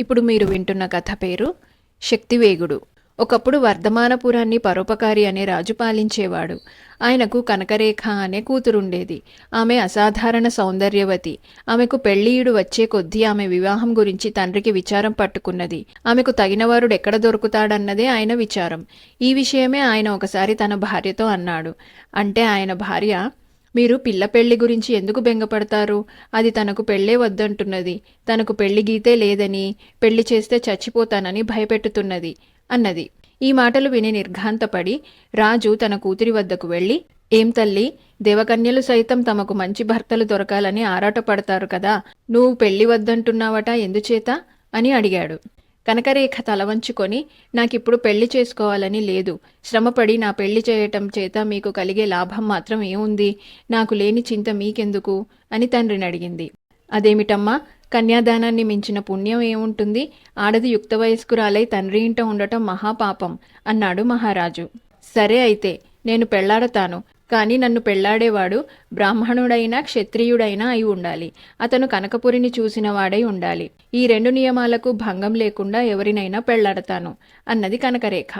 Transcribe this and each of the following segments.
ఇప్పుడు మీరు వింటున్న కథ పేరు శక్తివేగుడు. ఒకప్పుడు వర్ధమానపురాన్ని పరోపకారి అనే రాజు పాలించేవాడు. ఆయనకు కనకరేఖ అనే కూతురుండేది. ఆమె అసాధారణ సౌందర్యవతి. ఆమెకు పెళ్ళియుడు వచ్చే కొద్దీ ఆమె వివాహం గురించి తండ్రికి విచారం పట్టుకున్నది. ఆమెకు తగినవారుడు ఎక్కడ దొరుకుతాడన్నదే ఆయన విచారం. ఈ విషయమే ఆయన ఒకసారి తన భార్యతో అన్నాడు. అంటే ఆయన భార్య మీరు పిల్ల పెళ్ళి గురించి ఎందుకు బెంగపడతారు? అది తనకు పెళ్ళే వద్దంటున్నది. తనకు పెళ్ళి గీతే లేదని పెళ్ళి చేస్తే చచ్చిపోతానని భయపెట్టుతున్నది అన్నది. ఈ మాటలు విని నిర్ఘాంతపడి రాజు తన కూతురి వద్దకు వెళ్ళి ఏం తల్లి దేవకన్యలు సైతం తమకు మంచి భర్తలు దొరకాలని ఆరాటపడతారు కదా. నువ్వు పెళ్ళి వద్దంటున్నావట ఎందుచేత? అని అడిగాడు. కనకరేఖ తల వంచుకొని నాకిప్పుడు పెళ్ళి చేసుకోవాలని లేదు. శ్రమపడి నా పెళ్ళి చేయటం చేత మీకు కలిగే లాభం మాత్రం ఏముంది? నాకు లేని చింత మీకెందుకు? అని తండ్రిని అడిగింది. అదేమిటమ్మా? కన్యాదానాన్ని మించిన పుణ్యం ఏముంటుంది? ఆడది యుక్త వయస్కురాలై తండ్రి ఇంట ఉండటం మహాపాపం అన్నాడు మహారాజు. సరే అయితే నేను పెళ్ళాడతాను. కానీ నన్ను పెళ్ళాడేవాడు బ్రాహ్మణుడైనా క్షత్రియుడైనా అయి ఉండాలి. అతను కనకపురిని చూసిన వాడై ఉండాలి. ఈ రెండు నియమాలకు భంగం లేకుండా ఎవరినైనా పెళ్ళాడతాను అన్నది కనకరేఖ.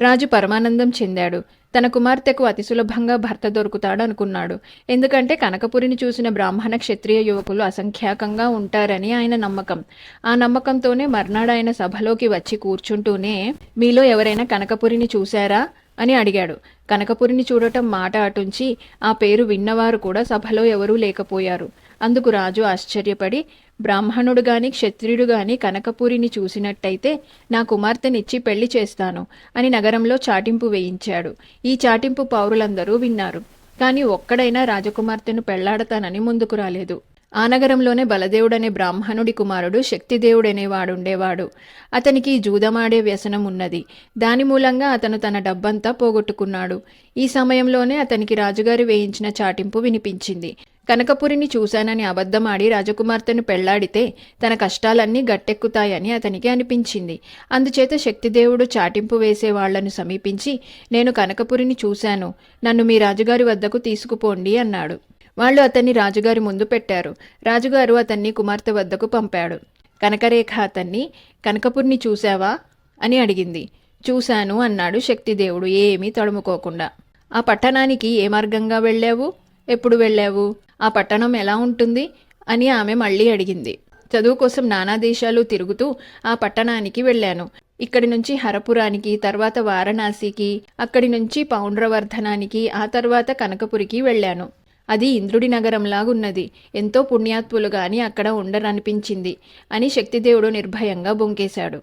రాజు పరమానందం చెందాడు. తన కుమార్తెకు అతి సులభంగా భర్త దొరుకుతాడు అనుకున్నాడు. ఎందుకంటే కనకపురిని చూసిన బ్రాహ్మణ క్షత్రియ యువకులు అసంఖ్యాకంగా ఉంటారని ఆయన నమ్మకం. ఆ నమ్మకంతోనే మర్నాడు ఆయన సభలోకి వచ్చి కూర్చుంటూనే మీలో ఎవరైనా కనకపురిని చూశారా? అని అడిగాడు. కనకపురిని చూడటం మాట అటుంచి ఆ పేరు విన్నవారు కూడా సభలో ఎవరూ లేకపోయారు. అందుకు రాజు ఆశ్చర్యపడి బ్రాహ్మణుడు గాని క్షత్రియుడు గాని కనకపురిని చూసినట్టయితే నా కుమార్తెనిచ్చి పెళ్ళి చేస్తాను అని నగరంలో చాటింపు వేయించాడు. ఈ చాటింపు పౌరులందరూ విన్నారు. కానీ ఒక్కడైనా రాజకుమార్తెను పెళ్ళాడతానని ముందుకు రాలేదు. ఆ నగరంలోనే బలదేవుడనే బ్రాహ్మణుడి కుమారుడు శక్తిదేవుడనేవాడుండేవాడు అతనికి జూదమాడే వ్యసనం ఉన్నది దాని మూలంగా అతను తన డబ్బంతా పోగొట్టుకున్నాడు. ఈ సమయంలోనే అతనికి రాజుగారు వేయించిన చాటింపు వినిపించింది. కనకపురిని చూశానని అబద్ధమాడి రాజకుమార్తెను పెళ్ళాడితే తన కష్టాలన్నీ గట్టెక్కుతాయని అతనికి అనిపించింది. అందుచేత శక్తిదేవుడు చాటింపు వేసే వాళ్ళను సమీపించి నేను కనకపురిని చూశాను. నన్ను మీ రాజుగారి వద్దకు తీసుకుపోండి అన్నాడు. వాళ్ళు అతన్ని రాజుగారి ముందు పెట్టారు. రాజుగారు అతన్ని కుమార్తె వద్దకు పంపాడు. కనకరేఖ అతన్ని కనకపుర్ని చూశావా? అని అడిగింది. చూశాను అన్నాడు శక్తిదేవుడు ఏమీ తడుముకోకుండా. ఆ పట్టణానికి ఏ మార్గంగా వెళ్ళావు? ఎప్పుడు వెళ్ళావు? ఆ పట్టణం ఎలా ఉంటుంది? అని ఆమె మళ్ళీ అడిగింది. చదువు కోసం నానా దేశాలు తిరుగుతూ ఆ పట్టణానికి వెళ్ళాను. ఇక్కడి నుంచి హరపురానికి తర్వాత వారణాసికి అక్కడి నుంచి పౌండ్రవర్ధనానికి ఆ తర్వాత కనకపురికి వెళ్ళాను. అది ఇంద్రుడి నగరంలాగున్నది. ఎంతో పుణ్యాత్ములు గాని అక్కడ ఉండరనిపించింది అని శక్తిదేవుడు నిర్భయంగా బొంకేశాడు.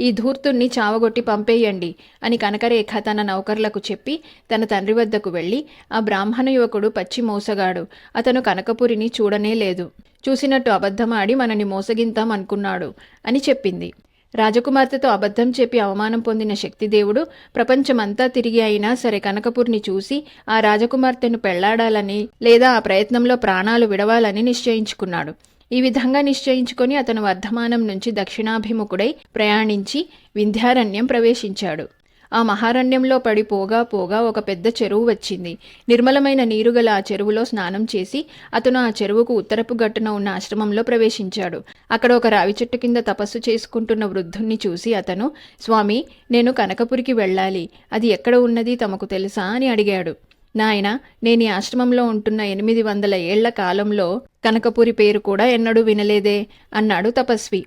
ఈ ధూర్తుణ్ణి చావగొట్టి పంపేయండి అని కనకరేఖ తన నౌకర్లకు చెప్పి తన తండ్రి వద్దకు వెళ్ళి ఆ బ్రాహ్మణ యువకుడు పచ్చి మోసగాడు. అతను కనకపురిని చూడనే లేదు చూసినట్టు అబద్ధమాడి మనని మోసగింతాం అనుకున్నాడు అని చెప్పింది. రాజకుమార్తెతో అబద్ధం చెప్పి అవమానం పొందిన శక్తిదేవుడు ప్రపంచమంతా తిరిగి అయినా సరే కనకపూర్ని చూసి ఆ రాజకుమార్తెను పెళ్ళాడాలని లేదా ఆ ప్రయత్నంలో ప్రాణాలు విడవాలని నిశ్చయించుకున్నాడు. ఈ విధంగా నిశ్చయించుకొని అతను వర్ధమానం నుంచి దక్షిణాభిముఖుడై ప్రయాణించి వింధ్యారణ్యం ప్రవేశించాడు. ఆ మహారణ్యంలో పడి పోగా పోగా ఒక పెద్ద చెరువు వచ్చింది. నిర్మలమైన నీరు గల ఆ చెరువులో స్నానం చేసి అతను ఆ చెరువుకు ఉత్తరపు గట్టున ఉన్న ఆశ్రమంలో ప్రవేశించాడు. అక్కడ ఒక రావి చెట్టు కింద తపస్సు చేసుకుంటున్న వృద్ధుణ్ణి చూసి అతను స్వామి నేను కనకపురికి వెళ్ళాలి. అది ఎక్కడ ఉన్నది తమకు తెలుసా? అని అడిగాడు. నాయన నేను ఈ ఆశ్రమంలో ఉంటున్న ఎనిమిది వందల ఏళ్ళ కాలంలో కనకపురి పేరు కూడా ఎన్నడూ వినలేదే అన్నాడు తపస్వి.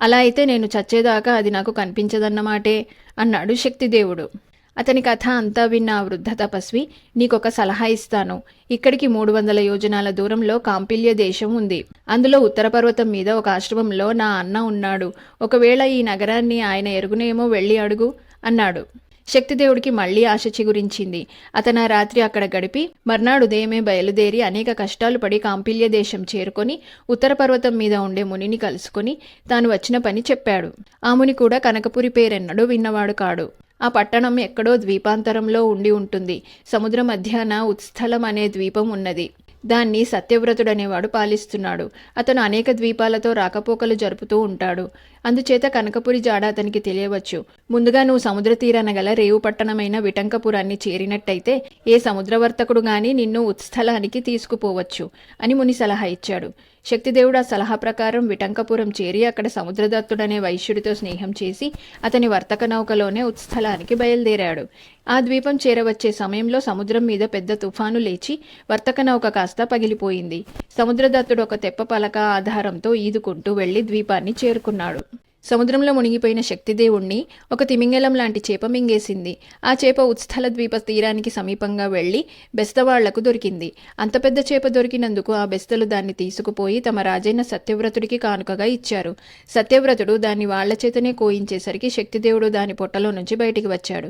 అలా అయితే నేను చచ్చేదాకా అది నాకు కనిపించదన్నమాటే అన్నాడు శక్తిదేవుడు. అతని కథ అంతా విన్న ఆ వృద్ధ తపస్వి నీకొక సలహా ఇస్తాను. ఇక్కడికి మూడు వందల యోజనాల దూరంలో కాంపిల్య దేశం ఉంది. అందులో ఉత్తర పర్వతం మీద ఒక ఆశ్రమంలో నా అన్న ఉన్నాడు. ఒకవేళ ఈ నగరాన్ని ఆయన ఎరుగునేమో వెళ్ళి అడుగు అన్నాడు. శక్తిదేవుడికి మళ్ళీ ఆశ చిగురించింది. అతను ఆ రాత్రి అక్కడ గడిపి మర్నాడు ఉదయమే బయలుదేరి అనేక కష్టాలు పడి కాంపిల్య దేశం చేరుకొని ఉత్తర పర్వతం మీద ఉండే మునిని కలుసుకొని తాను వచ్చిన పని చెప్పాడు. ఆ ముని కూడా కనకపురి పేరెన్నడూ విన్నవాడు కాడు. ఆ పట్టణం ఎక్కడో ద్వీపాంతరంలో ఉండి ఉంటుంది. సముద్ర మధ్యాన ఉత్స్థలం అనే ద్వీపం ఉన్నది. దాన్ని సత్యవ్రతుడనేవాడు పాలిస్తున్నాడు. అతను అనేక ద్వీపాలతో రాకపోకలు జరుపుతూ ఉంటాడు. అందుచేత కనకపురి జాడ అతనికి తెలియవచ్చు. ముందుగా నువ్వు సముద్ర తీరాన గల రేవు పట్టణమైన విటంకపురాన్ని చేరినట్టయితే ఏ సముద్రవర్తకుడు గాని నిన్ను ఉత్స్థలానికి తీసుకుపోవచ్చు అని ముని సలహా ఇచ్చాడు. శక్తిదేవుడు ఆ సలహా ప్రకారం విటంకపురం చేరి అక్కడ సముద్రదత్తుడనే వైశ్యుడితో స్నేహం చేసి అతని వర్తక నౌకలోనే ఉత్స్థలానికి బయలుదేరాడు. ఆ ద్వీపం చేరవచ్చే సమయంలో సముద్రం మీద పెద్ద తుఫాను లేచి వర్తక నౌక కాస్త పగిలిపోయింది. సముద్రదత్తుడు ఒక తెప్ప పలక ఆధారంతో ఈదుకుంటూ వెళ్ళి ద్వీపాన్ని చేరుకున్నాడు. సముద్రంలో మునిగిపోయిన శక్తిదేవుణ్ణి ఒక తిమింగలం లాంటి చేప మింగేసింది. ఆ చేప ఉత్స్థల ద్వీప తీరానికి సమీపంగా వెళ్ళి బెస్తవాళ్ళకు దొరికింది. అంత పెద్ద చేప దొరికినందుకు ఆ బెస్తలు దాన్ని తీసుకుపోయి తమ రాజైన సత్యవ్రతుడికి కానుకగా ఇచ్చారు. సత్యవ్రతుడు దాన్ని వాళ్ళ చేతనే కోయించేసరికి శక్తిదేవుడు దాని పొట్టలో నుంచి బయటికి వచ్చాడు.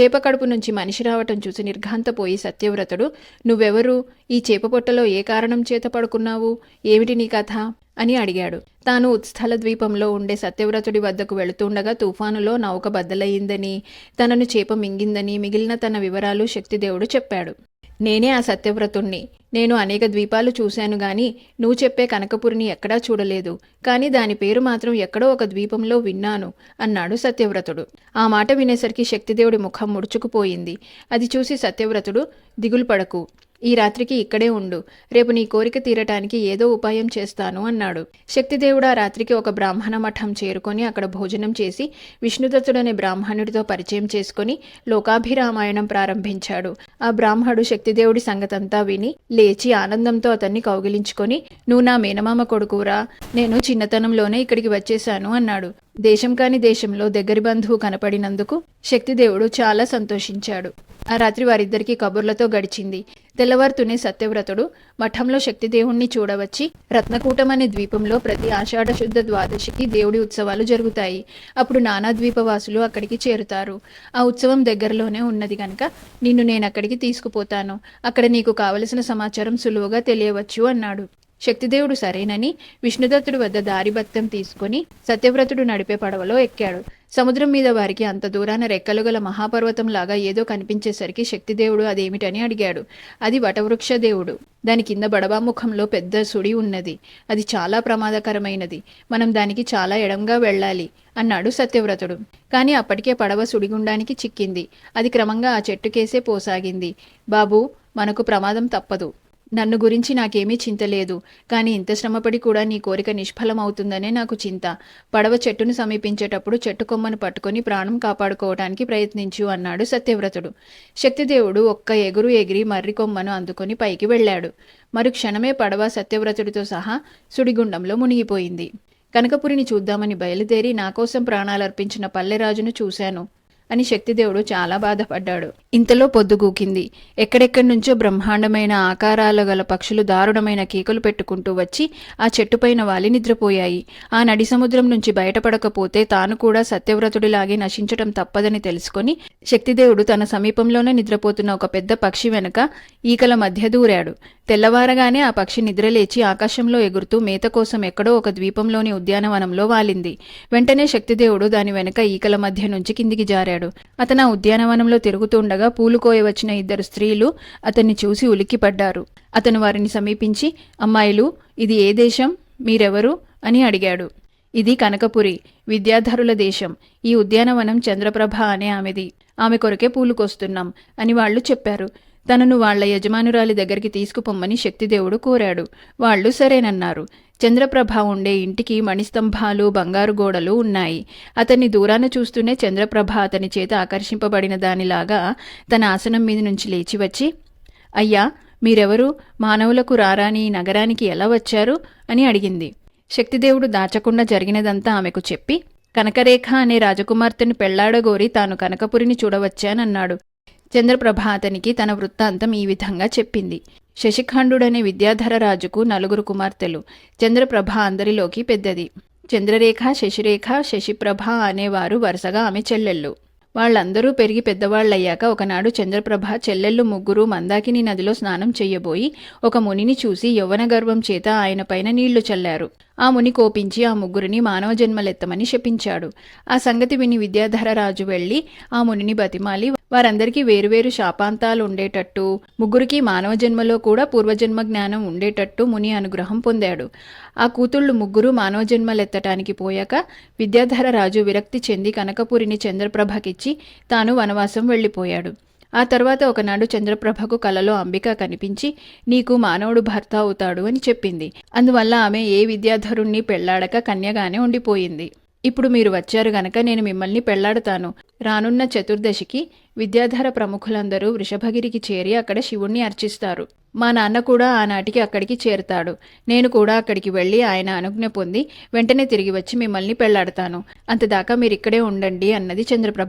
చేప కడుపు నుంచి మనిషి రావటం చూసి నిర్ఘాంతపోయి సత్యవ్రతుడు నువ్వెవరు? ఈ చేప పొట్టలో ఏ కారణం చేత పడుకున్నావు? ఏమిటి నీ కథ? అని అడిగాడు. తాను ఉత్స్థల ద్వీపంలో ఉండే సత్యవ్రతుడి వద్దకు వెళుతుండగా తుఫానులో నౌక బద్దలయ్యిందని తనను చేప మింగిందని మిగిలిన తన వివరాలు శక్తిదేవుడు చెప్పాడు. నేనే ఆ సత్యవ్రతుణ్ణి. నేను అనేక ద్వీపాలు చూశాను గాని నువ్వు చెప్పే కనకపురిని ఎక్కడా చూడలేదు. కానీ దాని పేరు మాత్రం ఎక్కడో ఒక ద్వీపంలో విన్నాను అన్నాడు సత్యవ్రతుడు. ఆ మాట వినేసరికి శక్తిదేవుడి ముఖం ముడుచుకుపోయింది. అది చూసి సత్యవ్రతుడు దిగులు పడకు ఈ రాత్రికి ఇక్కడే ఉండు. రేపు నీ కోరిక తీరటానికి ఏదో ఉపాయం చేస్తాను అన్నాడు. శక్తిదేవుడు ఆ రాత్రికి ఒక బ్రాహ్మణ మఠం చేరుకొని అక్కడ భోజనం చేసి విష్ణుదత్తుడనే బ్రాహ్మణుడితో పరిచయం చేసుకుని లోకాభిరామాయణం ప్రారంభించాడు. ఆ బ్రాహ్మడు శక్తిదేవుడి సంగతంతా విని లేచి ఆనందంతో అతన్ని కౌగిలించుకొని నువ్వు నా మేనమామ కొడుకురా నేను చిన్నతనంలోనే ఇక్కడికి వచ్చేశాను అన్నాడు. దేశం కాని దేశంలో దగ్గరి బంధువు కనపడినందుకు శక్తిదేవుడు చాలా సంతోషించాడు. ఆ రాత్రి వారిద్దరికీ కబుర్లతో గడిచింది. తెల్లవారుతూనే సత్యవ్రతుడు మఠంలో శక్తిదేవుణ్ణి చూడవచ్చి రత్నకూటం అనే ద్వీపంలో ప్రతి ఆషాఢ శుద్ధ ద్వాదశికి దేవుడి ఉత్సవాలు జరుగుతాయి. అప్పుడు నానా ద్వీపవాసులు అక్కడికి చేరుతారు. ఆ ఉత్సవం దగ్గరలోనే ఉన్నది కనుక నిన్ను నేను అక్కడికి తీసుకుపోతాను. అక్కడ నీకు కావలసిన సమాచారం సులువుగా తెలియవచ్చు అన్నాడు. శక్తిదేవుడు సరేనని విష్ణుదత్తుడి వద్ద దారిభత్తం తీసుకుని సత్యవ్రతుడు నడిపే పడవలో ఎక్కాడు. సముద్రం మీద వారికి అంత దూరాన రెక్కలు గల మహాపర్వతం లాగా ఏదో కనిపించేసరికి శక్తిదేవుడు అదేమిటని అడిగాడు. అది వటవృక్ష దేవుడు. దాని కింద బడబాముఖంలో పెద్ద సుడి ఉన్నది. అది చాలా ప్రమాదకరమైనది. మనం దానికి చాలా ఎడంగా వెళ్ళాలి అన్నాడు సత్యవ్రతుడు. కానీ అప్పటికే పడవ సుడిగుండానికి చిక్కింది. అది క్రమంగా ఆ చెట్టుకేసే పోసాగింది. బాబు మనకు ప్రమాదం తప్పదు. నన్ను గురించి నాకేమీ చింత లేదు. కానీ ఇంత శ్రమపడి కూడా నీ కోరిక నిష్ఫలమవుతుందనే నాకు చింత. పడవ చెట్టును సమీపించేటప్పుడు చెట్టు కొమ్మను పట్టుకొని ప్రాణం కాపాడుకోవడానికి ప్రయత్నించు అన్నాడు సత్యవ్రతుడు. శక్తిదేవుడు ఒక్క ఎగురు ఎగిరి మర్రి కొమ్మను అందుకొని పైకి వెళ్ళాడు. మరు క్షణమే పడవ సత్యవ్రతుడితో సహా సుడిగుండంలో మునిగిపోయింది. కనకపురిని చూద్దామని బయలుదేరి నా కోసం ప్రాణాలర్పించిన పల్లెరాజును చూశాను. అని శక్తిదేవుడు చాలా బాధపడ్డాడు. ఇంతలో పొద్దుగూకింది ఎక్కడెక్కడి నుంచో బ్రహ్మాండమైన ఆకారాలు గల పక్షులు దారుణమైన కేకలు పెట్టుకుంటూ వచ్చి ఆ చెట్టుపైన వాలి నిద్రపోయాయి. ఆ నడి సముద్రం నుంచి బయటపడకపోతే తాను కూడా సత్యవ్రతుడిలాగే నశించటం తప్పదని తెలుసుకొని శక్తిదేవుడు తన సమీపంలోనే నిద్రపోతున్న ఒక పెద్ద పక్షి వెనుక ఈకల మధ్య దూరాడు. తెల్లవారగానే ఆ పక్షి నిద్రలేచి ఆకాశంలో ఎగురుతూ మేత కోసం ఎక్కడో ఒక ద్వీపంలోని ఉద్యానవనంలో వాలింది. వెంటనే శక్తిదేవుడు దాని వెనుక ఈకల మధ్య నుంచి కిందికి జారాడు. అతను ఆ ఉద్యానవనంలో తిరుగుతుండగా పూలు కోయవచ్చిన ఇద్దరు స్త్రీలు అతన్ని చూసి ఉలిక్కిపడ్డారు. అతను వారిని సమీపించి అమ్మాయిలు ఇది ఏ దేశం? మీరెవరు? అని అడిగాడు. ఇది కనకపురి విద్యాధరుల దేశం. ఈ ఉద్యానవనం చంద్రప్రభ అనే ఆమెది. ఆమె కొరకే పూలు కోస్తున్నాం అని వాళ్ళు చెప్పారు. తనను వాళ్ళ యజమానురాలి దగ్గరికి తీసుకుపొమ్మని శక్తిదేవుడు కోరాడు. వాళ్ళు సరేనన్నారు. చంద్రప్రభ ఉండే ఇంటికి మణిస్తంభాలు బంగారు గోడలు ఉన్నాయి. అతన్ని దూరాన చూస్తూనే చంద్రప్రభ అతని చేత ఆకర్షింపబడిన దానిలాగా తన ఆసనం మీద నుంచి లేచి వచ్చి అయ్యా మీరెవరు? మానవులకు రారాని ఈ నగరానికి ఎలా వచ్చారు? అని అడిగింది. శక్తిదేవుడు దాచకుండా జరిగినదంతా ఆమెకు చెప్పి కనకరేఖ అనే రాజకుమార్తెను పెళ్ళాడగోరి తాను కనకపురిని చూడవచ్చానన్నాడు. చంద్రప్రభ అతనికి తన వృత్తాంతం ఈ విధంగా చెప్పింది. శశిఖండుడనే విద్యాధర రాజుకు నలుగురు కుమార్తెలు. చంద్రప్రభ అందరిలోకి పెద్దది. చంద్రరేఖ శశిరేఖ శశిప్రభ అనేవారు వరుసగా ఆమె చెల్లెళ్ళు. వాళ్ళందరూ పెరిగి పెద్దవాళ్ళయ్యాక ఒకనాడు చంద్రప్రభ చెల్లెళ్ళు ముగ్గురు మందాకిని నదిలో స్నానం చెయ్యబోయి ఒక మునిని చూసి యవ్వన గర్వం చేత ఆయన పైన నీళ్ళు చల్లారు. ఆ ముని కోపించి ఆ ముగ్గురిని మానవ జన్మలెత్తమని శపించాడు. ఆ సంగతి విని విద్యాధర రాజు వెళ్ళి ఆ మునిని బతిమాలి వారందరికీ వేరువేరు శాపాంతాలు ఉండేటట్టు ముగ్గురికి మానవ జన్మలో కూడా పూర్వజన్మ జ్ఞానం ఉండేటట్టు ముని అనుగ్రహం పొందాడు. ఆ కూతుళ్ళు ముగ్గురు మానవ జన్మలెత్తటానికి పోయాక విద్యాధర రాజు విరక్తి చెంది కనకపురిని చంద్రప్రభకిచ్చి తాను వనవాసం వెళ్ళిపోయాడు. ఆ తర్వాత ఒకనాడు చంద్రప్రభకు కలలో అంబిక కనిపించి నీకు మానవుడు భర్త అవుతాడు అని చెప్పింది. అందువల్ల ఆమె ఏ విద్యాధరుణ్ణి పెళ్ళాడక కన్యగానే ఉండిపోయింది. ఇప్పుడు మీరు వచ్చారు గనక నేను మిమ్మల్ని పెళ్ళాడుతాను. రానున్న చతుర్దశికి విద్యాధర ప్రముఖులందరూ వృషభగిరికి చేరి అక్కడ శివుణ్ణి అర్చిస్తారు. మా నాన్న కూడా ఆనాటికి అక్కడికి చేరుతాడు. నేను కూడా అక్కడికి వెళ్ళి ఆయన అనుజ్ఞ పొంది వెంటనే తిరిగి వచ్చి మిమ్మల్ని పెళ్ళాడతాను. అంతదాకా మీరిక్కడే ఉండండి అన్నది చంద్రప్రభ.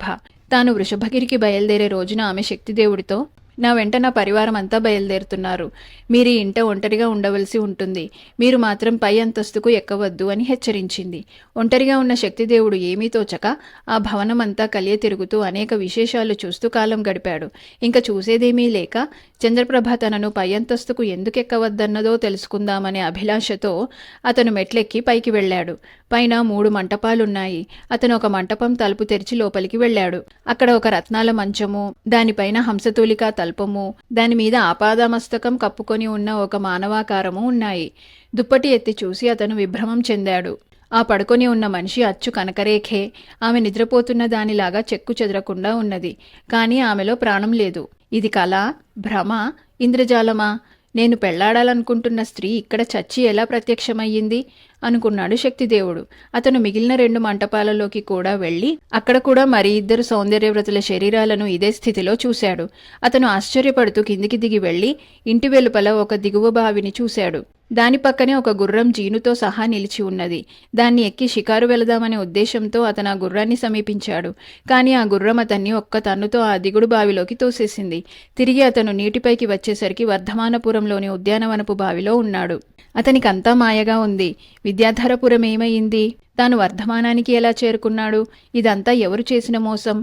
తాను వృషభగిరికి బయలుదేరే రోజున ఆమె శక్తిదేవుడితో నా వెంట నా పరివారం అంతా బయలుదేరుతున్నారు. మీరు ఈ ఇంట ఒంటరిగా ఉండవలసి ఉంటుంది. మీరు మాత్రం పై అంతస్తుకు ఎక్కవద్దు అని హెచ్చరించింది. ఒంటరిగా ఉన్న శక్తిదేవుడు ఏమీ తోచక ఆ భవనం అంతా కలియ తిరుగుతూ అనేక విశేషాలు చూస్తూ కాలం గడిపాడు. ఇంకా చూసేదేమీ లేక చంద్రప్రభ తనను పై అంతస్తుకు ఎందుకు తెలుసుకుందామనే అభిలాషతో అతను మెట్లెక్కి పైకి వెళ్ళాడు. పైన మూడు మంటపాలున్నాయి. అతను ఒక మంటపం తలుపు తెరిచి లోపలికి వెళ్ళాడు. అక్కడ ఒక రత్నాల మంచము దానిపైన హంసతూలిక తల్పము దాని మీద ఆపాదమస్తకం కప్పుకొని ఉన్న ఒక మానవాకారము ఉన్నాయి. దుప్పటి ఎత్తి చూసి అతను విభ్రమం చెందాడు. ఆ పడుకొని ఉన్న మనిషి అచ్చు కనకరేఖే. ఆమె నిద్రపోతున్న దానిలాగా చెక్కు చెదరకుండా ఉన్నది. కానీ ఆమెలో ప్రాణం లేదు. ఇది కళ భ్రమ ఇంద్రజాలమా? నేను పెళ్ళాడాలనుకుంటున్న స్త్రీ ఇక్కడ చచ్చి ఎలా ప్రత్యక్షమయ్యింది? అనుకున్నాడు శక్తిదేవుడు. అతను మిగిలిన రెండు మంటపాలలోకి కూడా వెళ్ళి అక్కడ కూడా మరి ఇద్దరు సౌందర్యవ్రతుల శరీరాలను ఇదే స్థితిలో చూశాడు. అతను ఆశ్చర్యపడుతూ కిందికి దిగి వెళ్ళి ఇంటి వెలుపల ఒక దిగువ బావిని చూశాడు. దాని పక్కనే ఒక గుర్రం జీనుతో సహా నిలిచి ఉన్నది. దాన్ని ఎక్కి షికారు వెళదామనే ఉద్దేశంతో అతను ఆ గుర్రాన్ని సమీపించాడు. కానీ ఆ గుర్రం అతన్ని ఒక్క తన్నుతో ఆ దిగుడు బావిలోకి తోసేసింది. తిరిగి అతను నీటిపైకి వచ్చేసరికి వర్ధమానపురంలోని ఉద్యానవనపు బావిలో ఉన్నాడు. అతనికి అంతా మాయగా ఉంది. విద్యాధరపురం ఏమయ్యింది తాను వర్ధమానానికి ఎలా చేరుకున్నాడు? ఇదంతా ఎవరు చేసిన మోసం?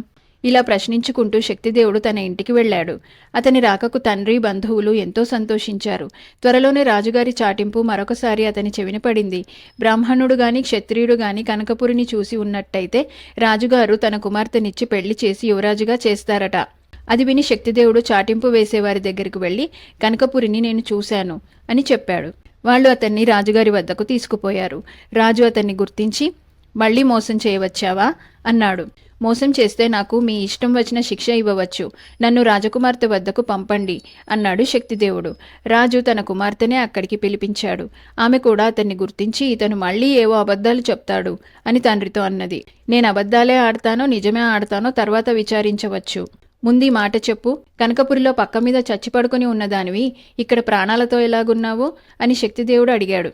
ఇలా ప్రశ్నించుకుంటూ శక్తిదేవుడు తన ఇంటికి వెళ్ళాడు. అతని రాకకు తండ్రి బంధువులు ఎంతో సంతోషించారు. త్వరలోనే రాజుగారి చాటింపు మరొకసారి అతని చెవిన పడింది. బ్రాహ్మణుడు గాని క్షత్రియుడు గాని కనకపురిని చూసి ఉన్నట్టయితే రాజుగారు తన కుమార్తెనిచ్చి పెళ్ళి చేసి యువరాజుగా చేస్తారట. అది విని శక్తిదేవుడు చాటింపు వేసేవారి దగ్గరికి వెళ్ళి కనకపురిని నేను చూశాను అని చెప్పాడు. వాళ్ళు అతన్ని రాజుగారి వద్దకు తీసుకుపోయారు. రాజు అతన్ని గుర్తించి మళ్ళీ మోసం చేయవచ్చావా? అన్నాడు. మోసం చేస్తే నాకు మీ ఇష్టం వచ్చిన శిక్ష ఇవ్వవచ్చు. నన్ను రాజకుమార్తె వద్దకు పంపండి అన్నాడు శక్తిదేవుడు. రాజు తన కుమార్తెనే అక్కడికి పిలిపించాడు. ఆమె కూడా అతన్ని గుర్తించి ఇతను మళ్ళీ ఏవో అబద్ధాలు చెప్తాడు అని తండ్రితో అన్నది. నేను అబద్ధాలే ఆడతానో నిజమే ఆడతానో తర్వాత విచారించవచ్చు. ముందీ మాట చెప్పు. కనకపురిలో పక్క మీద చచ్చిపడుకుని ఉన్నదానివి ఇక్కడ ప్రాణాలతో ఎలాగున్నావు? అని శక్తిదేవుడు అడిగాడు.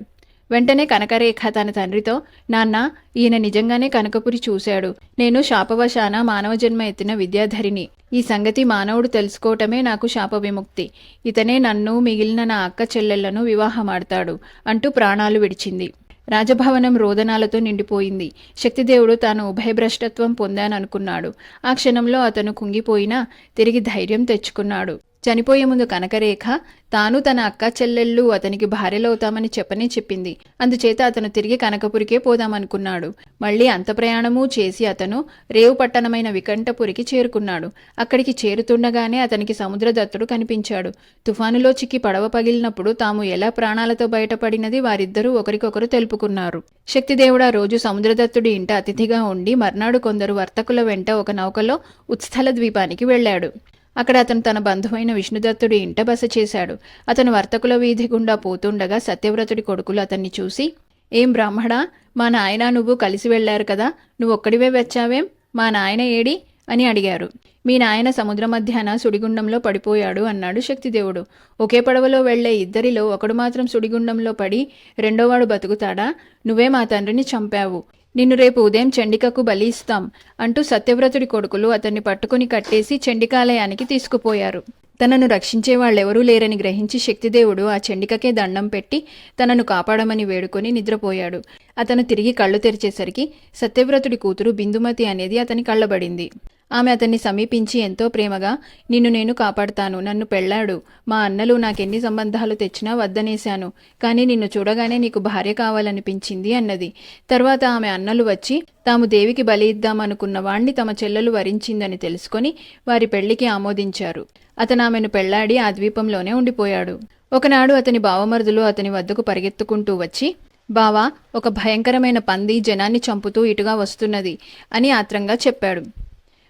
వెంటనే కనకరేఖ తన తండ్రితో నాన్న ఈయన నిజంగానే కనకపురి చూశాడు. నేను శాపవశాన మానవ జన్మ ఎత్తిన విద్యాధరిని. ఈ సంగతి మానవుడు తెలుసుకోవటమే నాకు శాప విముక్తి ఇతనే నన్ను మిగిలిన నా అక్క చెల్లెళ్ళను వివాహమాడతాడు అంటూ ప్రాణాలు విడిచింది. రాజభవనం రోదనాలతో నిండిపోయింది. శక్తిదేవుడు తాను ఉభయభ్రష్టత్వం పొందాననుకున్నాడు. ఆ క్షణంలో అతను కుంగిపోయినా తిరిగి ధైర్యం తెచ్చుకున్నాడు. చనిపోయే ముందు కనకరేఖ తాను తన అక్క చెల్లెళ్ళు అతనికి భార్యలవుతామని చెప్పనే చెప్పింది. అందుచేత అతను తిరిగి కనకపురికే పోదామనుకున్నాడు. మళ్ళీ అంత ప్రయాణము చేసి అతను రేవు పట్టణమైన వికంఠపురికి చేరుకున్నాడు. అక్కడికి చేరుతుండగానే అతనికి సముద్రదత్తుడు కనిపించాడు. తుఫానులో చిక్కి పడవ పగిలినప్పుడు తాము ఎలా ప్రాణాలతో బయటపడినది వారిద్దరూ ఒకరికొకరు తెలుపుకున్నారు. శక్తిదేవుడా రోజు సముద్రదత్తుడి ఇంట అతిథిగా ఉండి మర్నాడు కొందరు వర్తకుల వెంట ఒక నౌకలో ఉత్స్థల ద్వీపానికి వెళ్ళాడు. అక్కడ అతను తన బంధువైన విష్ణుదత్తుడి ఇంట బస చేశాడు. అతను వర్తకుల వీధి గుండా పోతుండగా సత్యవ్రతుడి కొడుకులు అతన్ని చూసి ఏం బ్రాహ్మడా మా నాయన నువ్వు కలిసి వెళ్ళారు కదా నువ్వు ఒక్కడివే వచ్చావేం? మా నాయన ఏడి? అని అడిగారు. మీ నాయన సముద్ర మధ్యాహ్న సుడిగుండంలో పడిపోయాడు అన్నాడు శక్తిదేవుడు. ఒకే పడవలో వెళ్ళే ఇద్దరిలో ఒకడు మాత్రం సుడిగుండంలో పడి రెండోవాడు బతుకుతాడా? నువ్వే మా తండ్రిని చంపావు. నిన్ను రేపు ఉదయం చండికకు బలి ఇస్తాం అంటూ సత్యవ్రతుడి కొడుకులు అతన్ని పట్టుకుని కట్టేసి చండికాలయానికి తీసుకుపోయారు. తనను రక్షించే వాళ్ళెవరూ లేరని గ్రహించి శక్తిదేవుడు ఆ చండికకే దండం పెట్టి తనను కాపాడమని వేడుకొని నిద్రపోయాడు. అతను తిరిగి కళ్ళు తెరిచేసరికి సత్యవ్రతుడి కూతురు బిందుమతి అనేది అతని కళ్ళబడింది. ఆమె అతన్ని సమీపించి ఎంతో ప్రేమగా నిన్ను నేను కాపాడుతాను నన్ను పెళ్ళాడు. మా అన్నలు నాకెన్ని సంబంధాలు తెచ్చినా వద్దనేశాను. కానీ నిన్ను చూడగానే నీకు భార్య కావాలనిపించింది అన్నది. తర్వాత ఆమె అన్నలు వచ్చి తాము దేవికి బలి ఇద్దామనుకున్న వాణ్ణి తమ చెల్లెలు వరించిందని తెలుసుకొని వారి పెళ్ళికి ఆమోదించారు. అతను ఆమెను పెళ్ళాడి ఆ ద్వీపంలోనే ఉండిపోయాడు. ఒకనాడు అతని బావమరుదులు అతని వద్దకు పరిగెత్తుకుంటూ వచ్చి బావా ఒక భయంకరమైన పంది జనాన్ని చంపుతూ ఇటుగా వస్తున్నది అని ఆత్రంగా చెప్పాడు.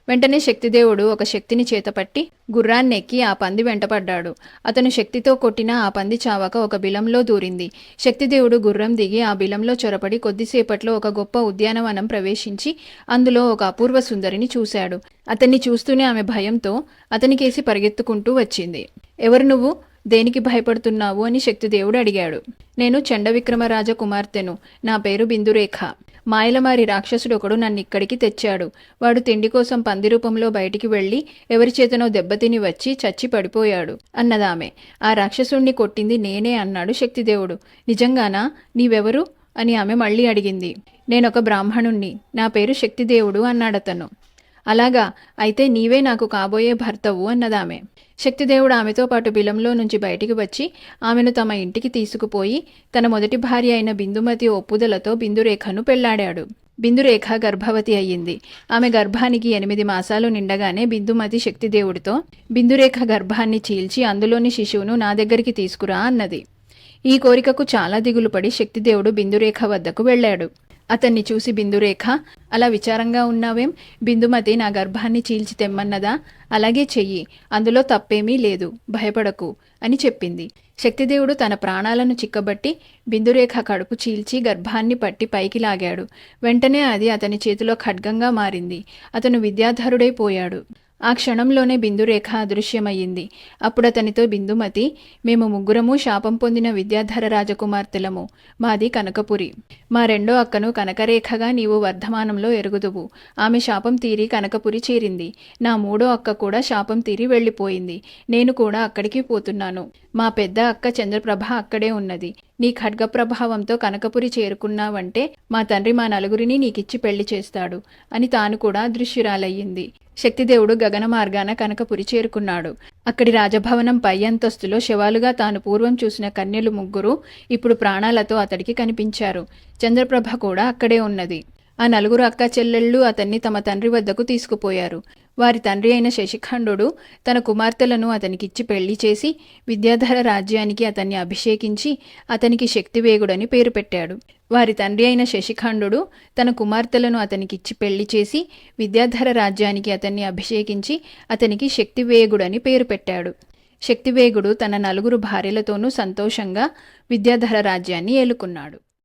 వెంటనే శక్తిదేవుడు ఒక శక్తిని చేతపట్టి గుర్రాన్నెక్కి ఆ పంది వెంటపడ్డాడు. అతను శక్తితో కొట్టిన ఆ పంది చావక ఒక బిలంలో దూరింది. శక్తిదేవుడు గుర్రం దిగి ఆ బిలంలో చొరపడి కొద్దిసేపట్లో ఒక గొప్ప ఉద్యానవనం ప్రవేశించి అందులో ఒక అపూర్వ సుందరిని చూశాడు. అతన్ని చూస్తూనే ఆమె భయంతో అతనికేసి పరిగెత్తుకుంటూ వచ్చింది. ఎవరు నువ్వు? దేనికి భయపడుతున్నావు? అని శక్తిదేవుడు అడిగాడు. నేను చండవిక్రమరాజ కుమార్తెను. నా పేరు బిందురేఖ. మాయలమారి రాక్షసుడు ఒకడు నన్ను ఇక్కడికి తెచ్చాడు. వాడు తిండి కోసం పంది రూపంలో బయటికి వెళ్ళి ఎవరి చేతనో దెబ్బతిని వచ్చి చచ్చి పడిపోయాడు అన్నదామె. ఆ రాక్షసుణ్ణి కొట్టింది నేనే అన్నాడు శక్తిదేవుడు. నిజంగానా? నీవెవరు? అని ఆమె మళ్ళీ అడిగింది. నేనొక బ్రాహ్మణుణ్ణి. నా పేరు శక్తిదేవుడు అన్నాడతను. అలాగా? అయితే నీవే నాకు కాబోయే భర్తవు అన్నదామె. శక్తిదేవుడు ఆమెతో పాటు బిలంలో నుంచి బయటికి వచ్చి ఆమెను తమ ఇంటికి తీసుకుపోయి తన మొదటి భార్య అయిన బిందుమతి ఒప్పుదలతో బిందురేఖను పెళ్ళాడాడు. బిందురేఖ గర్భవతి అయ్యింది. ఆమె గర్భానికి ఎనిమిది మాసాలు నిండగానే బిందుమతి శక్తిదేవుడితో బిందురేఖ గర్భాన్ని చీల్చి అందులోని శిశువును నా దగ్గరికి తీసుకురా అన్నది. ఈ కోరికకు చాలా దిగులు పడి శక్తిదేవుడు బిందురేఖ వద్దకు వెళ్ళాడు. అతన్ని చూసి బిందురేఖ అలా విచారంగా ఉన్నావేం? బిందుమతి నా గర్భాన్ని చీల్చి తెమ్మన్నదా? అలాగే చెయ్యి అందులో తప్పేమీ లేదు భయపడకు అని చెప్పింది. శక్తిదేవుడు తన ప్రాణాలను చిక్కబట్టి బిందురేఖ కడుపు చీల్చి గర్భాన్ని పట్టి పైకి లాగాడు. వెంటనే అది అతని చేతిలో ఖడ్గంగా మారింది. అతను విద్యాధరుడైపోయాడు ఆ క్షణంలోనే బిందురేఖ అదృశ్యమయ్యింది. అప్పుడు అతనితో బిందుమతి మేము ముగ్గురము శాపం పొందిన విద్యాధర రాజకుమార్తెలము. మాది కనకపురి. మా రెండో అక్కను కనకరేఖగా నీవు వర్ధమానంలో ఎరుగుదువు. ఆమె శాపం తీరి కనకపురి చేరింది. నా మూడో అక్క కూడా శాపం తీరి వెళ్ళిపోయింది. నేను కూడా అక్కడికి పోతున్నాను. మా పెద్ద అక్క చంద్రప్రభ అక్కడే ఉన్నది. నీ ఖడ్గ ప్రభావంతో కనకపురి చేరుకున్నావంటే మా తండ్రి మా నలుగురిని నీకిచ్చి పెళ్ళి చేస్తాడు అని తాను కూడా దృశ్యురాలయ్యింది శక్తిదేవుడు గగన మార్గాన కనకపురి చేరుకున్నాడు. అక్కడి రాజభవనం పై అంతస్తులో శవాలుగా తాను పూర్వం చూసిన కన్యలు ముగ్గురు ఇప్పుడు ప్రాణాలతో అతడికి కనిపించారు. చంద్రప్రభ కూడా అక్కడే ఉన్నది. ఆ నలుగురు అక్క చెల్లెళ్ళు అతన్ని తమ తండ్రి వద్దకు తీసుకుపోయారు. వారి తండ్రి అయిన శశిఖండు తన కుమార్తెలను అతనికిచ్చి పెళ్ళి చేసి విద్యాధర రాజ్యానికి అతన్ని అభిషేకించి అతనికి శక్తివేగుడని పేరు పెట్టాడు. వారి తండ్రి అయిన శశిఖండు తన కుమార్తెలను అతనికిచ్చి పెళ్ళి చేసి విద్యాధర రాజ్యానికి అతన్ని అభిషేకించి అతనికి శక్తివేగుడని పేరు పెట్టాడు. శక్తివేగుడు తన నలుగురు భార్యలతోనూ సంతోషంగా విద్యాధర రాజ్యాన్ని ఏలుకున్నాడు.